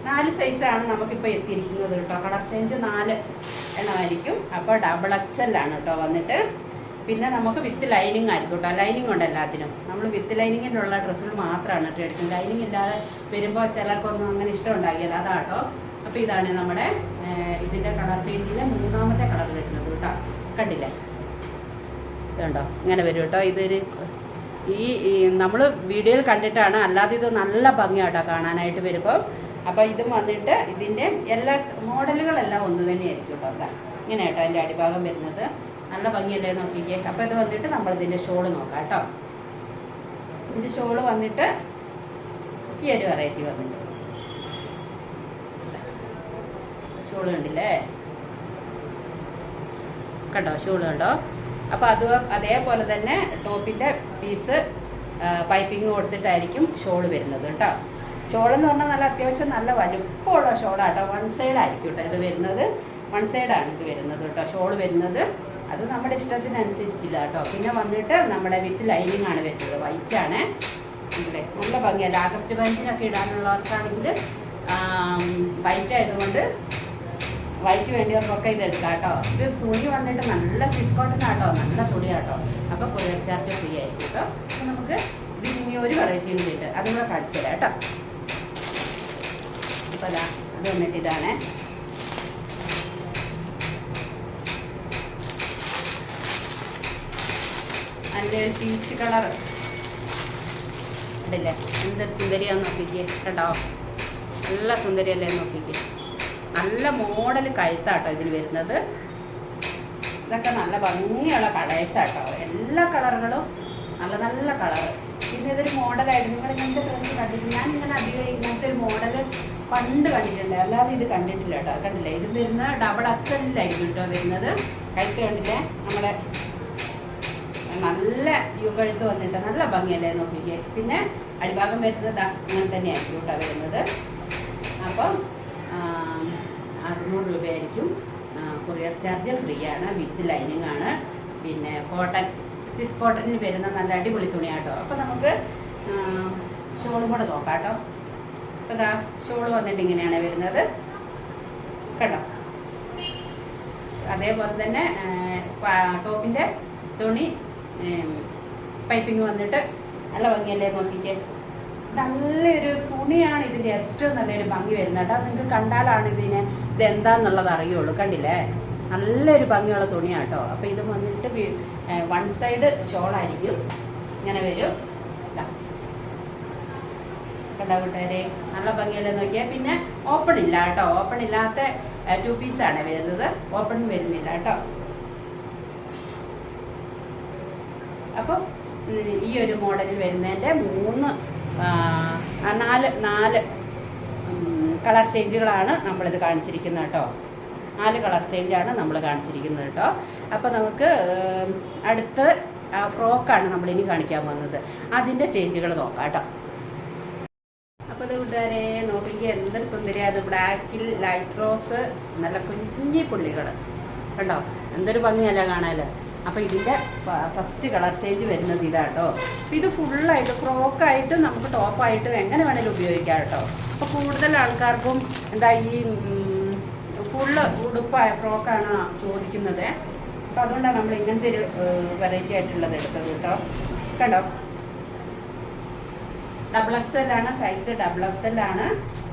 നാല് സൈസാണ് നമുക്കിപ്പോൾ എത്തിയിരിക്കുന്നത് കേട്ടോ കളർ ചേഞ്ച് നാല് എണ്ണമായിരിക്കും. അപ്പോൾ ഡബിൾ എക്സ് ആണ് കേട്ടോ വന്നിട്ട്. പിന്നെ നമുക്ക് വിത്ത് ലൈനിങ് ആയിരിക്കും കേട്ടോ ലൈനിങ് ഉണ്ട് എല്ലാത്തിനും. നമ്മൾ വിത്ത് ലൈനിങ്ങിലുള്ള ഡ്രസ്സുകൾ മാത്രമാണ് കേട്ടോ എടുക്കുന്നത്. ലൈനിങ് ഇല്ലാതെ വരുമ്പോൾ ചിലർക്കൊന്നും അങ്ങനെ ഇഷ്ടം ഉണ്ടാകില്ല. അതാട്ടോ അപ്പോൾ ഇതാണ് നമ്മുടെ ഇതിന്റെ കളർ ചേഞ്ചിലെ മൂന്നാമത്തെ കളർ വരുന്നത് കേട്ടോ. കണ്ടില്ലേ? ഇതുണ്ടോ? ഇങ്ങനെ വരും കേട്ടോ. ഇതൊരു ഈ നമ്മൾ വീഡിയോയിൽ കണ്ടിട്ടാണ്. അല്ലാതെ ഇത് നല്ല ഭംഗിയാട്ടോ കാണാനായിട്ട് വരുമ്പോൾ അപ്പോൾ ഇതും വന്നിട്ട് ഇതിന്റെ എല്ലാ മോഡലുകളെല്ലാം ഒന്ന് തന്നെയായിരിക്കും കേട്ടോ ഇങ്ങനെ കേട്ടോ അതിന്റെ അടിഭാഗം വരുന്നത്. നല്ല ഭംഗിയല്ലേ നോക്കിക്കേ. അപ്പോൾ ഇത് വന്നിട്ട് നമ്മൾ ഇതിന്റെ ഷോൾ നോക്കാം കേട്ടോ. ഇതിന്റെ ഷോൾ വന്നിട്ട് ഈ ഒരു വെറൈറ്റി വന്നിട്ട് ഷോൾ കണ്ടില്ലേ കണ്ടോ? ഷോൾ കണ്ടോ? അപ്പോൾ അത് അതേപോലെ തന്നെ ടോപ്പിന്റെ പീസ് പൈപ്പിംഗ് കൊടുത്തിട്ടായിരിക്കും ഷോൾ വരുന്നത് കേട്ടോ. ഷോൾ എന്ന് പറഞ്ഞാൽ നല്ല അത്യാവശ്യം നല്ല വലുപ്പമുള്ള ഷോളാട്ടോ. വൺ സൈഡ് ആയിരിക്കും കേട്ടോ ഇത് വരുന്നത്. വൺ സൈഡാണ് ഇത് വരുന്നത് കേട്ടോ. ഷോൾ വരുന്നത്. അത് നമ്മുടെ ഇഷ്ടത്തിനനുസരിച്ചില്ല കേട്ടോ. പിന്നെ വന്നിട്ട് നമ്മുടെ വിത്ത് ലൈനിങ് ആണ് വരുന്നത്. വൈറ്റ് ആണ്. ഇവിടെ നല്ല ഭംഗിയല്ല ആഗസ്റ്റ് പതിനഞ്ചിനൊക്കെ ഇടാനുള്ളവർക്കാണെങ്കിൽ വൈറ്റ് ആയതുകൊണ്ട് വൈറ്റ് വേണ്ടിയവർക്കൊക്കെ ഇത് എടുക്കാം കേട്ടോ. ഇത് തുണി വന്നിട്ട് നല്ല സിസ്കോട്ടൺ ആട്ടോ നല്ല തുണിയാട്ടോ അപ്പോൾ കൊറിയർ ചാർജ് ഫ്രീ ആയിരിക്കും കേട്ടോ. നമുക്ക് ഇത് ഇനി ഒരു വെറൈറ്റി ഉണ്ട് അതും കൂടെ കാണിച്ചു തരാം കേട്ടോ. അപ്പോൾ അത് വന്നിട്ട് ഇതാണ്. നല്ലൊരു പീച്ച് കളർ ഉണ്ടല്ലേ എന്തൊരു സുന്ദരിയാന്ന് നോക്കിക്കേ. കേട്ടോ നല്ല സുന്ദരിയല്ലേ നോക്കിക്കേ. നല്ല മോഡൽ കഴുത്താട്ടോ ഇതിൽ വരുന്നത്. ഇതൊക്കെ നല്ല ഭംഗിയുള്ള കളേഴ്സാട്ടോ. എല്ലാ കളറുകളും നല്ല നല്ല കളർ പിന്നെ ഇതൊരു മോഡലായിരുന്നു നിങ്ങൾ ഇങ്ങനത്തെ ഡ്രസ്സ് കണ്ടിട്ടില്ല ഞാൻ ഇങ്ങനെ അധികം ഇങ്ങനത്തെ ഒരു മോഡൽ പണ്ട് കണ്ടിട്ടുണ്ട്. അല്ലാതെ ഇത് കണ്ടിട്ടില്ല കേട്ടോ. കണ്ടില്ല. ഇത് വരുന്ന ഡബിൾ അസലിലായിരിക്കും കേട്ടോ വരുന്നത്. കഴുത്ത് കണ്ടില്ലേ? നമ്മുടെ നല്ല യുഗഴുത്ത് വന്നിട്ട് നല്ല ഭംഗിയല്ലേ നോക്കിക്കേ. പിന്നെ അടിഭാഗം വരുന്നത് അങ്ങനെ തന്നെയായിരിക്കും കേട്ടോ വരുന്നത്. അപ്പം അറുന്നൂറ് രൂപയായിരിക്കും. കൊറിയർ ചാർജ് ഫ്രീ ആണ് വിത്ത് ലൈനിങ് ആണ്. പിന്നെ കോട്ടൺ സിസ് കോട്ടണിന് വരുന്ന നല്ല അടിപൊളി തുണിയാട്ടോ. അപ്പോൾ നമുക്ക് ഷോളും കൂടെ നോക്കാം കേട്ടോ അപ്പോൾ ഇതാ ഷോൾ വന്നിട്ട് ഇങ്ങനെയാണ് വരുന്നത്. കേട്ടോ അതേപോലെ തന്നെ ടോപ്പിന്റെ തുണി പൈപ്പിംഗ് വന്നിട്ട് നല്ല ഭംഗിയല്ലേ നോക്കിക്കേ? നല്ലൊരു തുണിയാണ് ഇതിന്റെ ഏറ്റവും നല്ലൊരു ഭംഗി വരുന്നത്. കേട്ടോ നിങ്ങൾക്ക് കണ്ടാലാണ് ഇതിന് ഇതെന്താന്നുള്ളത് അറിയുള്ളൂ. കണ്ടില്ലേ? നല്ലൊരു ഭംഗിയുള്ള തുണിയാണ് കേട്ടോ. അപ്പോൾ ഇത് വന്നിട്ട് വൺ സൈഡ് ഷോളായിരിക്കും. ഇങ്ങനെ വരും. ഇതാ. കണ്ടോ കൂട്ടുകാരെ? നല്ല ഭംഗിയുള്ള നോക്കിയാൽ. പിന്നെ ഓപ്പൺ ഇല്ല കേട്ടോ. ഓപ്പൺ ഇല്ലാത്ത ടു ആണ് വരുന്നത്. ഓപ്പൺ വരുന്നില്ല കേട്ടോ. അപ്പോൾ ഈ ഒരു മോഡലിൽ വരുന്നതിന്റെ മൂന്ന് നാല് നാല് കളർ ചേഞ്ചുകളാണ് നമ്മളിത് കാണിച്ചിരിക്കുന്നത് കേട്ടോ. നാല് കളർ ചേഞ്ചാണ് നമ്മൾ കാണിച്ചിരിക്കുന്നത് കേട്ടോ. അപ്പോൾ നമുക്ക് അടുത്ത് ഫ്രോക്കാണ് നമ്മളിനി കാണിക്കാൻ പോകുന്നത്. അതിന്റെ ചേഞ്ചുകൾ നോക്കാം കേട്ടോ. അപ്പോൾ ഇത് കൂട്ടുകാരെ നോക്കിയെങ്കിൽ എന്തൊരു സുന്ദരിയാണ് ബ്ലാക്കിൽ ലൈറ്റ് റോസ് നല്ല കുഞ്ഞി പുള്ളികൾ കണ്ടോ? എന്തൊരു ഭംഗിയല്ല കാണാൽ. അപ്പോൾ ഇതിന്റെ ഫസ്റ്റ് കളർ ചേഞ്ച് വരുന്നത് ഇതാ കേട്ടോ അപ്പോൾ ഇത് ഫുള്ളായിട്ട് ഫ്രോക്കായിട്ടും നമുക്ക് ടോപ്പായിട്ടും എങ്ങനെ വേണമെങ്കിലും ഉപയോഗിക്കാം കേട്ടോ അപ്പോൾ കൂടുതൽ ആൾക്കാർക്കും എന്താ ഈ ഫുള്ള് ഉടുപ്പായ ഫ്രോക്കാണ് ചോദിക്കുന്നത്. അപ്പോൾ അതുകൊണ്ടാണ് നമ്മൾ ഇങ്ങനത്തെ ഒരു വെറൈറ്റി ആയിട്ടുള്ളത് എടുത്തത് കേട്ടോ കണ്ടോ? ഡബിൾ എക്സൽ ആണ് സൈസ് ഡബിൾ എക്സൽ ആണ്.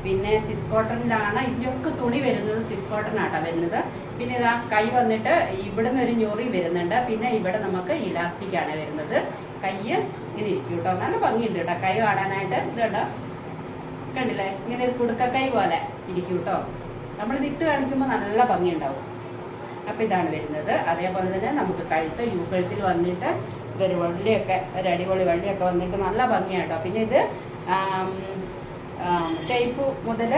പിന്നെ സിസ് കോട്ടണിലാണ് ഇതിന്റെയൊക്കെ തുണി വരുന്നത് സിസ് കോട്ടൺ വരുന്നത്. പിന്നെ ഇതാ കൈ വന്നിട്ട് ഇവിടെ നിന്ന് ഒരു ഞൊറി വരുന്നുണ്ട്. പിന്നെ ഇവിടെ നമുക്ക് ഇലാസ്റ്റിക് ആണ് വരുന്നത്. കൈ ഇങ്ങനെ ഇരിക്കും കേട്ടോ. നല്ല ഭംഗിയുണ്ട് കേട്ടോ. കൈ കാണാനായിട്ട് ഇത് കണ്ടോ? കണ്ടില്ലേ? ഇങ്ങനെ ഒരു കൈ പോലെ ഇരിക്കും കേട്ടോ. നമ്മളിത് ഇട്ട് കാണിക്കുമ്പോൾ നല്ല ഭംഗിയുണ്ടാവും. അപ്പോൾ ഇതാണ് വരുന്നത്. അതേപോലെ തന്നെ നമുക്ക് കഴുത്ത് യു കഴുത്തിൽ വന്നിട്ട് ഇതൊരു വള്ളിയൊക്കെ ഒരു അടിപൊളി വള്ളിയൊക്കെ വന്നിട്ട് നല്ല ഭംഗിയാട്ടോ. പിന്നെ ഇത് ഷേപ്പ് മുതൽ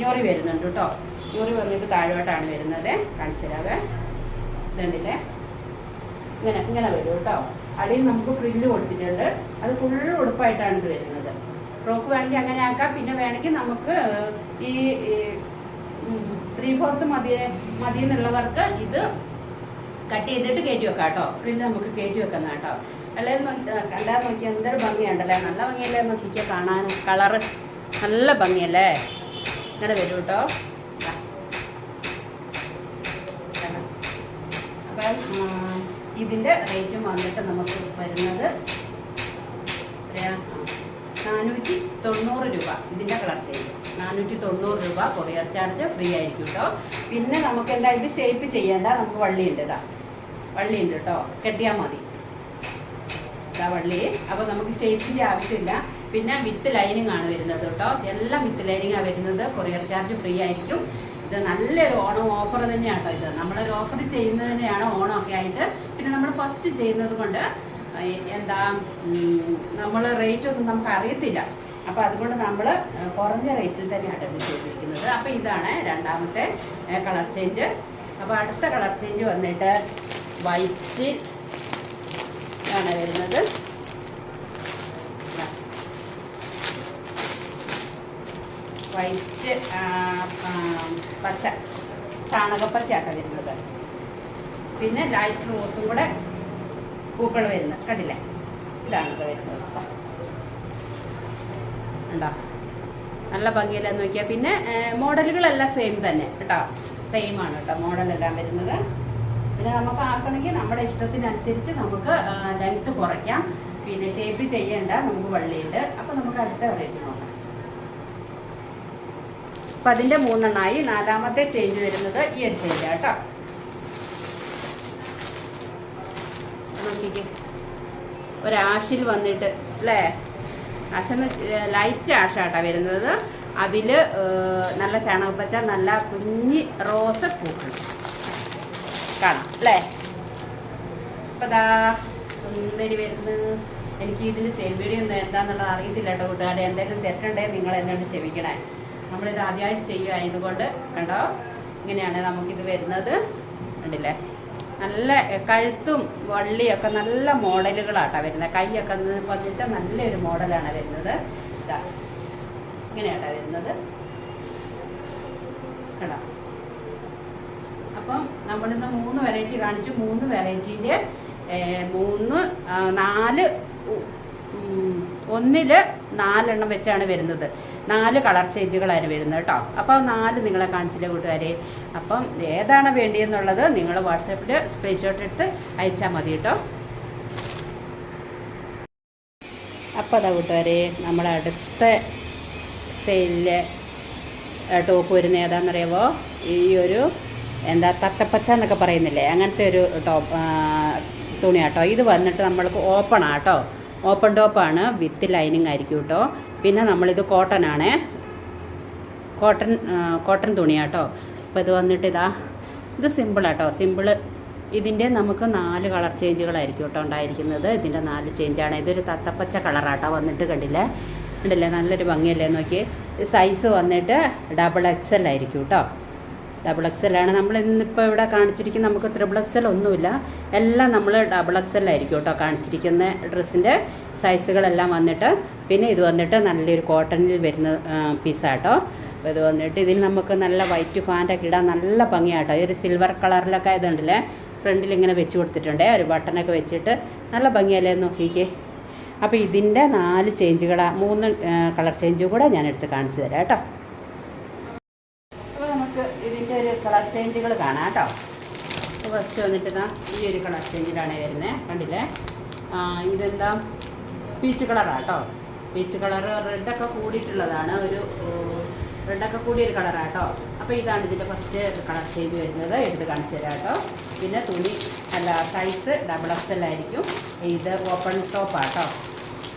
ഞൊറി വരുന്നുണ്ട് കേട്ടോ ഞൊറി വന്നിട്ട് താഴോട്ടാണ് വരുന്നത്. കാണിച്ചു ഇതുണ്ടില്ലേ? ഇങ്ങനെ ഇങ്ങനെ വരും കേട്ടോ അടിയിൽ നമുക്ക് ഫ്രില്ല് കൊടുത്തിട്ടുണ്ട്. അത് ഫുള്ള് ഉടുപ്പായിട്ടാണ് ഇത് വരുന്നത്. ഫ്രോക്ക് വേണമെങ്കിൽ അങ്ങനെ ആക്കാം. പിന്നെ വേണമെങ്കിൽ നമുക്ക് ഈ ത്രീ ഫോർത്ത് മതി മതി എന്നുള്ളവർക്ക് ഇത് കട്ട് ചെയ്തിട്ട് കയറ്റി വെക്കാം കേട്ടോ ഫ്രില്ല് നമുക്ക് കയറ്റി വെക്കുന്ന കേട്ടോ. എല്ലാവരും കണ്ടാൽ നോക്കിയാൽ നോക്കി എന്തൊരു ഭംഗിയുണ്ടല്ലേ? നല്ല ഭംഗിയല്ലേ നോക്കിക്കുക കാണാൻ. കളറ് നല്ല ഭംഗിയല്ലേ? ഇങ്ങനെ വരും കേട്ടോ? അപ്പം ഇതിന്റെ റേറ്റും വന്നിട്ട് നമുക്ക് വരുന്നത് നാനൂറ്റി തൊണ്ണൂറ് രൂപ. ഇതിന്റെ കളർ ചെയ്യും നാനൂറ്റി തൊണ്ണൂറ് രൂപ കൊറിയർ ചാർജ് ഫ്രീ ആയിരിക്കും കേട്ടോ പിന്നെ നമുക്ക് എന്താ ഇത് ഷേപ്പ് ചെയ്യേണ്ട നമുക്ക് വള്ളിയുണ്ടതാ വള്ളിയുണ്ട് കേട്ടോ കെട്ടിയാൽ മതി. ഇതാ വള്ളി. അപ്പോൾ നമുക്ക് ഷേപ്പിന്റെ ആവശ്യമില്ല. പിന്നെ വിത്ത് ലൈനിങ് ആണ് വരുന്നത് കേട്ടോ എല്ലാം വിത്ത് ലൈനിങ്ങാണ് വരുന്നത്. കൊറിയർ ചാർജ് ഫ്രീ ആയിരിക്കും. ഇത് നല്ലൊരു ഓണം ഓഫർ തന്നെയാണ് കേട്ടോ ഇത്. നമ്മളൊരു ഓഫർ ചെയ്യുന്നത് തന്നെയാണ് ഓണമൊക്കെ ആയിട്ട്. പിന്നെ നമ്മൾ ഫസ്റ്റ് ചെയ്യുന്നത് കൊണ്ട് എന്താ നമ്മൾ റേറ്റ് ഒന്നും നമുക്ക് അറിയത്തില്ല അപ്പോൾ അതുകൊണ്ട് നമ്മൾ കുറഞ്ഞ റേറ്റിൽ തന്നെയാണ് ഇത് ചെയ്തിരിക്കുന്നത്. അപ്പോൾ ഇതാണ് രണ്ടാമത്തെ കളർ ചേഞ്ച് അപ്പോൾ അടുത്ത കളർ ചേഞ്ച് വന്നിട്ട് വൈറ്റ് ആണ് വരുന്നത്. വൈറ്റ് പച്ച ചാണകപ്പച്ചയാട്ട വരുന്നത്. പിന്നെ ലൈറ്റ് റോസും കൂടെ പൂക്കൾ വരുന്നത് കണ്ടില്ലേ? ഇതാണ് ഇത് വരുന്നത്. ഉണ്ടോ നല്ല ഭംഗിയില്ലെന്ന് നോക്കിയാൽ പിന്നെ മോഡലുകളെല്ലാം സെയിം തന്നെ. കേട്ടോ? സെയിം ആണ് കേട്ടോ മോഡലെല്ലാം വരുന്നത്. പിന്നെ നമുക്ക് ആക്കണമെങ്കിൽ നമ്മുടെ ഇഷ്ടത്തിനനുസരിച്ച് നമുക്ക് ലെങ്ത് കുറയ്ക്കാം. പിന്നെ ഷേപ്പ് ചെയ്യേണ്ട നമുക്ക് വള്ളിയുണ്ട്. അപ്പം നമുക്ക് അടുത്ത വെറൈറ്റി നോക്കാം. അപ്പം അതിന്റെ മൂന്നെണ്ണമായി നാലാമത്തെ ചേഞ്ച് വരുന്നത് ഈ ഒരു ചേഞ്ച് കേട്ടോ. നോക്കിക്കേ. ഒരാഷിൽ വന്നിട്ട് അല്ലേ? ആഷെന്ന് ലൈറ്റ് ആഷാട്ടാ വരുന്നത്. അതിൽ നല്ല ചാണകപ്പച്ച നല്ല കുഞ്ഞി റോസ് പൂക്കൾ. കാണാം അല്ലേ? അപ്പം സുന്ദരി വരുന്നു. എനിക്ക് ഇതിന് സെയിൽ ഒന്നും എന്താണെന്നുള്ളത് അറിയത്തില്ല കേട്ടോ കൂട്ടുകാരെ. എന്തെങ്കിലും തെറ്റുണ്ടെങ്കിൽ നിങ്ങൾ എന്നോട് ക്ഷമിക്കണേ. നമ്മളിത് ആദ്യമായിട്ട് ചെയ്യുമായതുകൊണ്ട് കണ്ടോ? ഇങ്ങനെയാണ് നമുക്കിത് വരുന്നത്. കണ്ടില്ലേ? നല്ല കഴുത്തും വള്ളിയൊക്കെ നല്ല മോഡലുകളാട്ടോ വരുന്നത്. കൈയൊക്കെ വന്നിട്ട് നല്ലൊരു മോഡലാണ് വരുന്നത്. ഇതാ. ഇങ്ങനെയാട്ടോ വരുന്നത്. കേട്ടോ അപ്പം നമ്മളിന്ന് മൂന്ന് വെറൈറ്റി കാണിച്ചു. മൂന്ന് വെറൈറ്റീന്റെ മൂന്ന് നാല് ഒന്നിൽ നാലെണ്ണം വെച്ചാണ് വരുന്നത്. നാല് കളർ ചേഞ്ചുകളാണ് വരുന്നത് കേട്ടോ. അപ്പോൾ നാല് നിങ്ങളെ കാണിച്ചില്ല കൂട്ടുകാരെ? അപ്പം ഏതാണ് വേണ്ടിയെന്നുള്ളത് നിങ്ങൾ വാട്സാപ്പിൽ സ്ക്രീൻഷോട്ട് എടുത്ത് അയച്ചാൽ മതി കേട്ടോ. അപ്പോൾ അതാ കൂട്ടുകാരെ നമ്മുടെ അടുത്ത സെയിലിലെ ടോപ്പ് വരുന്ന ഏതാണെന്നറിയാവോ? ഈ ഒരു എന്താ തത്തപ്പച്ച എന്നൊക്കെ പറയുന്നില്ലേ? അങ്ങനത്തെ ഒരു ടോപ്പ് തുണിയാട്ടോ. ഇത് വന്നിട്ട് നമ്മൾക്ക് ഓപ്പൺ ആട്ടോ ഓപ്പൺ ടോപ്പാണ് വിത്ത് ലൈനിങ് ആയിരിക്കും കേട്ടോ പിന്നെ നമ്മളിത് കോട്ടൺ ആണേ. കോട്ടൺ കോട്ടൺ തുണിയാട്ടോ. അപ്പോൾ ഇത് വന്നിട്ട് ഇതാ. ഇത് സിമ്പിളാട്ടോ സിമ്പിൾ ഇതിന്റെ നമുക്ക് നാല് കളർ ചേഞ്ചുകളായിരിക്കും കേട്ടോ ഉണ്ടായിരിക്കുന്നത്. ഇതിന്റെ നാല് ചേഞ്ചാണ് ഇതൊരു തത്തപ്പച്ച കളറാട്ടോ വന്നിട്ട് കണ്ടില്ലേ? കണ്ടില്ലേ? നല്ലൊരു ഭംഗിയല്ലേ? നോക്കി സൈസ് വന്നിട്ട് ഡബിൾ എക്സ് എൽ ആയിരിക്കും കേട്ടോ ഡബിൾ എക്സ് ആണ്. നമ്മൾ ഇന്നിപ്പോൾ ഇവിടെ കാണിച്ചിരിക്കുന്ന നമുക്ക് ത്രിബിൾ എക്സ് എൽ ഒന്നുമില്ല. എല്ലാം നമ്മൾ ഡബിൾ എക്സ് എൽ ആയിരിക്കും കേട്ടോ കാണിച്ചിരിക്കുന്ന. ഡ്രസ്സിന്റെ സൈസുകളെല്ലാം വന്നിട്ട് പിന്നെ ഇത് വന്നിട്ട് നല്ലൊരു കോട്ടണിൽ വരുന്ന പീസാട്ടോ അപ്പോൾ ഇത് വന്നിട്ട് ഇതിൽ നമുക്ക് നല്ല വൈറ്റ് ഫാന്റൊക്കെ ഇടാൻ നല്ല ഭംഗിയാട്ടോ ഈ ഒരു സിൽവർ കളറിലൊക്കെ ഇതുണ്ടല്ലേ? ഫ്രണ്ടിൽ ഇങ്ങനെ വെച്ച് കൊടുത്തിട്ടുണ്ട്. ഒരു ബട്ടണൊക്കെ വെച്ചിട്ട് നല്ല ഭംഗിയല്ലേ നോക്കിക്കേ. അപ്പോൾ ഇതിന്റെ നാല് ചേഞ്ചുകളാണ് മൂന്ന് കളർ ചേഞ്ചും കൂടെ ഞാൻ എടുത്ത് കാണിച്ചു തരാം കേട്ടോ അപ്പോൾ നമുക്ക് ഇതിന്റെ ഒരു കളർ ചേഞ്ചുകൾ കാണാം കേട്ടോ. ഫസ്റ്റ് വന്നിട്ട് ഇതാ ഈ ഒരു കളർ ചേഞ്ചിലാണ് വരുന്നത് കണ്ടില്ലേ? ഇതെന്താ? പീച്ച് കളറാണ് കേട്ടോ. പീച്ച് കളർ റെഡൊക്കെ കൂടിയിട്ടുള്ളതാണ്. ഒരു റെഡൊക്കെ കൂടിയ ഒരു കളറാണ് കേട്ടോ. അപ്പോൾ ഇതാണ് ഇതിന്റെ ഫസ്റ്റ് കളർ ചേഞ്ച് വരുന്നത്. എടുത്ത് കാണിച്ചു തരാം കേട്ടോ. പിന്നെ തുണി അല്ല സൈസ് ഡബിൾ എക്സ് എൽ ആയിരിക്കും. ഇത് ഓപ്പൺ ടോപ്പാണ് കേട്ടോ.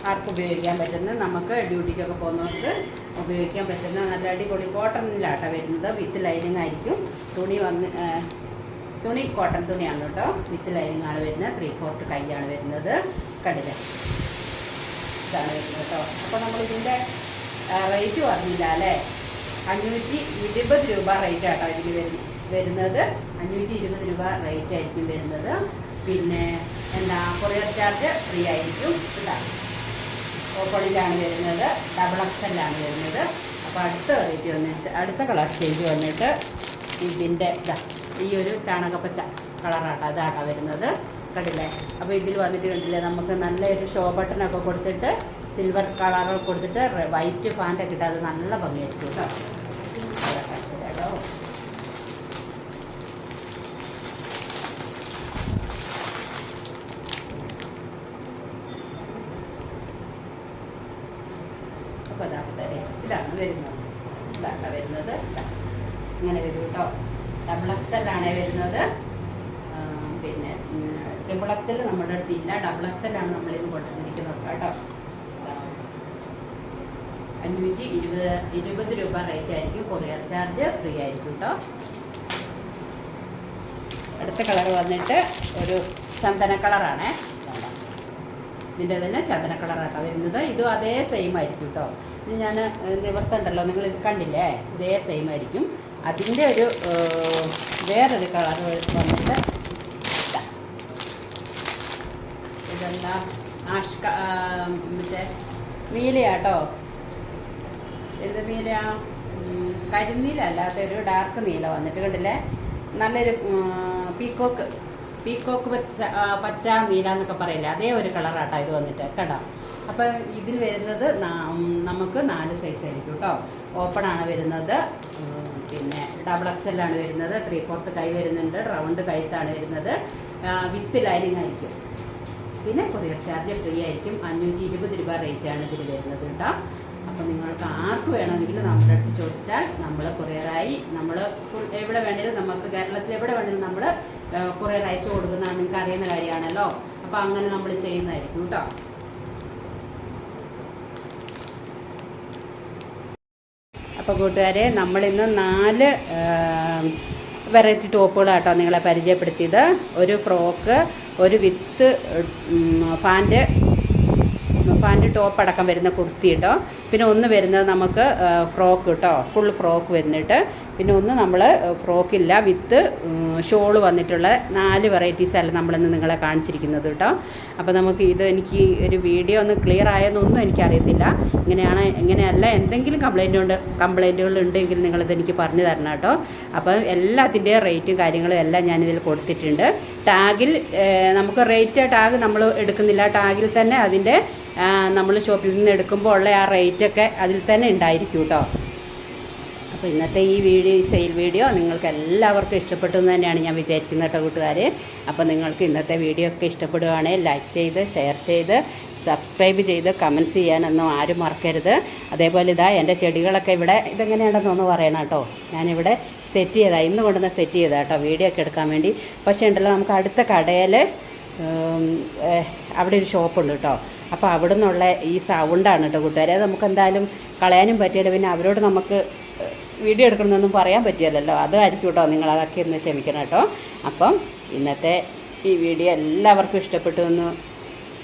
ആർക്ക് ഉപയോഗിക്കാൻ പറ്റുന്ന നമുക്ക് ഡ്യൂട്ടിക്കൊക്കെ പോകുന്നവർക്ക് ഉപയോഗിക്കാൻ പറ്റുന്ന നല്ല അടിപൊളി കോട്ടണിലാട്ടോ വരുന്നത്. വിത്ത് ലൈനിങ് ആയിരിക്കും. തുണി വന്ന് തുണി കോട്ടൺ തുണിയാണ് കേട്ടോ. വിത്ത് ലൈനിങ് ആണ് വരുന്നത്. ത്രീ ഫോർത്ത് കൈയാണ് വരുന്നത്. കണ്ടില്ലേ? ഇതാണ് വരുന്നത് കേട്ടോ. അപ്പോൾ നമ്മളിതിന്റെ റേറ്റ് പറഞ്ഞില്ല അല്ലേ? അഞ്ഞൂറ്റി ഇരുപത് രൂപ റേറ്റ് ആട്ടോ ഇതിന് വരുന്നത് വരുന്നത്. അഞ്ഞൂറ്റി ഇരുപത് രൂപ റേറ്റ് ആയിരിക്കും വരുന്നത്. പിന്നെ എന്താ? കൊറിയർ ചാർജ് ഫ്രീ ആയിരിക്കും. ഇതാണ്. ഓപ്പണിലാണ് വരുന്നത് ഡബിൾ എക്സലാണ് വരുന്നത്. അപ്പോൾ അടുത്ത റേറ്റ് വന്നിട്ട് അടുത്ത കളർ ചേഞ്ച് വന്നിട്ട് ഇതിന്റെ ഇതാ ഈ ഒരു ചാണകപ്പച്ച കളറാട്ടോ അതാട്ടോ വരുന്നത്. കണ്ടില്ലേ? അപ്പോൾ ഇതിൽ വന്നിട്ട് കണ്ടില്ലേ നമുക്ക് നല്ലൊരു ഷോ ബട്ടണൊക്കെ കൊടുത്തിട്ട് സിൽവർ കളർ കൊടുത്തിട്ട് വൈറ്റ് ഫാന്റൊക്കെ ഇട്ട് അത് നല്ല ഭംഗിയായിരിക്കും കേട്ടോ. കേട്ടോ അപ്പോൾ അതാ കൂട്ടുകാരെ ഇതാണ് വരുന്നത്. ഇതാണ് വരുന്നത്. ഇങ്ങനെ വരും കേട്ടോ ഡബിൾ എക്സലാണ് വരുന്നത്. പിന്നെ ട്രിപ്പിൾ എക്സൽ നമ്മുടെ അടുത്ത് ഇല്ല. ഡബിൾ എക്സലാണ് നമ്മളിത് കൊണ്ടുവന്നിരിക്കുന്നത് കേട്ടോ. അഞ്ഞൂറ്റി ഇരുപത് ഇരുപത് രൂപ റേറ്റ് ആയിരിക്കും. കൊറിയർ ചാർജ് ഫ്രീ ആയിരിക്കും കേട്ടോ അടുത്ത കളർ വന്നിട്ട് ഒരു ചന്ദന കളറാണേ. ഇതിന്റെ തന്നെ ചന്ദന കളറാട്ടോ വരുന്നത്. ഇതും അതേ സെയിം ആയിരിക്കും കേട്ടോ ഇത് ഞാൻ നിവർത്തുണ്ടല്ലോ നിങ്ങൾ ഇത് കണ്ടില്ലേ? ഇതേ സെയിം ആയിരിക്കും. അതിന്റെ ഒരു വേറൊരു കളർ വന്നിട്ട് ഇതാ. ഇതെന്താ? ആഷ് മറ്റേ നീലയാട്ടോ എന്ത് നീല കരിനീല അല്ലാത്ത ഒരു ഡാർക്ക് നീല വന്നിട്ട് കണ്ടില്ലേ? നല്ലൊരു പീക്കോക്ക് പീക്കോക്ക് പച്ച പച്ച നീല എന്നൊക്കെ പറയില്ല? അതേ ഒരു കളറാട്ടോ ഇത് വന്നിട്ട് കേട്ടോ അപ്പം ഇതിൽ വരുന്നത് നമുക്ക് നാല് സൈസ് ആയിരിക്കും കേട്ടോ ഓപ്പൺ ആണ് വരുന്നത് പിന്നെ ഡബിൾ എക്സ് ആണ് വരുന്നത് ത്രീ ഫോർത്ത് കൈ വരുന്നുണ്ട് റൗണ്ട് കഴുത്താണ് വരുന്നത്. വിത്ത് ലൈനിങ് ആയിരിക്കും. പിന്നെ കൊറിയർ ചാർജ് ഫ്രീ ആയിരിക്കും അഞ്ഞൂറ്റി ഇരുപത് രൂപ ആണ് ഇതിൽ വരുന്നത് കേട്ടോ അപ്പോൾ നിങ്ങൾക്ക് ആർക്ക് വേണമെങ്കിലും നമ്മുടെ അടുത്ത് ചോദിച്ചാൽ നമ്മൾ കൊറിയറായി നമ്മൾ എവിടെ വേണേലും നമുക്ക് കേരളത്തിൽ എവിടെ വേണേലും നമ്മൾ കൊറിയർ അയച്ചു കൊടുക്കുന്നതാണ് നിങ്ങൾക്ക് അറിയുന്ന കാര്യമാണല്ലോ. അപ്പോൾ അങ്ങനെ നമ്മൾ ചെയ്യുന്നതായിരിക്കും കേട്ടോ അപ്പോൾ കൂട്ടുകാരെ നമ്മളിന്ന് നാല് വെറൈറ്റി ടോപ്പുകളാട്ടോ നിങ്ങളെ പരിചയപ്പെടുത്തിയത്. ഒരു ഫ്രോക്ക് ഒരു വിത്ത് പാന്റ് പാന്റ് ടോപ്പ് അടക്കം വരുന്ന കുർത്തി കേട്ടോ പിന്നെ ഒന്ന് വരുന്നത് നമുക്ക് ഫ്രോക്ക് കേട്ടോ ഫുൾ ഫ്രോക്ക് വരുന്നിട്ട്. പിന്നെ ഒന്ന് നമ്മൾ ഫ്രോക്കില്ല വിത്ത് ഷോൾ വന്നിട്ടുള്ള നാല് വെറൈറ്റീസ് അല്ല നമ്മളിന്ന് നിങ്ങളെ കാണിച്ചിരിക്കുന്നത് കേട്ടോ അപ്പോൾ നമുക്ക് ഇത് എനിക്ക് ഒരു വീഡിയോ ഒന്ന് ക്ലിയർ ആയെന്നൊന്നും എനിക്കറിയത്തില്ല. ഇങ്ങനെയാണ് ഇങ്ങനെയല്ല എന്തെങ്കിലും കംപ്ലൈന്റ് ഉണ്ട് കംപ്ലൈന്റുകൾ ഉണ്ടെങ്കിൽ നിങ്ങളിത് എനിക്ക് പറഞ്ഞു തരണം കേട്ടോ അപ്പോൾ എല്ലാത്തിന്റെയും റേറ്റും കാര്യങ്ങളും എല്ലാം ഞാനിതിൽ കൊടുത്തിട്ടുണ്ട്. ടാഗിൽ നമുക്ക് റേറ്റ് ടാഗ് നമ്മൾ എടുക്കുന്നില്ല. ടാഗിൽ തന്നെ അതിന്റെ നമ്മൾ ഷോപ്പിൽ നിന്ന് എടുക്കുമ്പോൾ ഉള്ള ആ റേറ്റ് റേറ്റൊക്കെ അതിൽ തന്നെ ഉണ്ടായിരിക്കും കേട്ടോ അപ്പോൾ ഇന്നത്തെ ഈ വീഡിയോ ഈ സെയിൽ വീഡിയോ നിങ്ങൾക്ക് എല്ലാവർക്കും ഇഷ്ടപ്പെട്ടു തന്നെയാണ് ഞാൻ വിചാരിക്കുന്നത് കേട്ടോ കൂട്ടുകാർ അപ്പോൾ നിങ്ങൾക്ക് ഇന്നത്തെ വീഡിയോ ഒക്കെ ഇഷ്ടപ്പെടുകയാണെങ്കിൽ ലൈക്ക് ചെയ്ത് ഷെയർ ചെയ്ത് സബ്സ്ക്രൈബ് ചെയ്ത് കമന്റ്സ് ചെയ്യാനൊന്നും ആരും മറക്കരുത്. അതേപോലെ ഇതാ എന്റെ ചെടികളൊക്കെ ഇവിടെ ഇതെങ്ങനെയാണെന്നൊന്ന് പറയണം കേട്ടോ ഞാനിവിടെ സെറ്റ് ചെയ്താൽ ഇന്ന് കൊണ്ടുവന്ന് സെറ്റ് ചെയ്താൽ കേട്ടോ വീഡിയോ ഒക്കെ എടുക്കാൻ വേണ്ടി. പക്ഷേ ഉണ്ടല്ലോ നമുക്ക് അടുത്ത കടയിൽ അവിടെ ഒരു ഷോപ്പുണ്ട് കേട്ടോ അപ്പോൾ അവിടെ നിന്നുള്ള ഈ സൗണ്ടാണ് കേട്ടോ കൂട്ടുകാരെ. അത് നമുക്ക് എന്തായാലും കളയാനും പറ്റിയല്ലോ പിന്നെ അവരോട് നമുക്ക് വീഡിയോ എടുക്കണമെന്നൊന്നും പറയാൻ പറ്റിയല്ലോ അതായിരിക്കും കേട്ടോ. നിങ്ങൾ അതൊക്കെ ഒന്ന് ക്ഷമിക്കണം കേട്ടോ. അപ്പം ഇന്നത്തെ ഈ വീഡിയോ എല്ലാവർക്കും ഇഷ്ടപ്പെട്ടു എന്ന്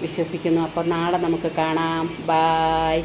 വിശ്വസിക്കുന്നു. അപ്പോൾ നാളെ നമുക്ക് കാണാം. ബായ്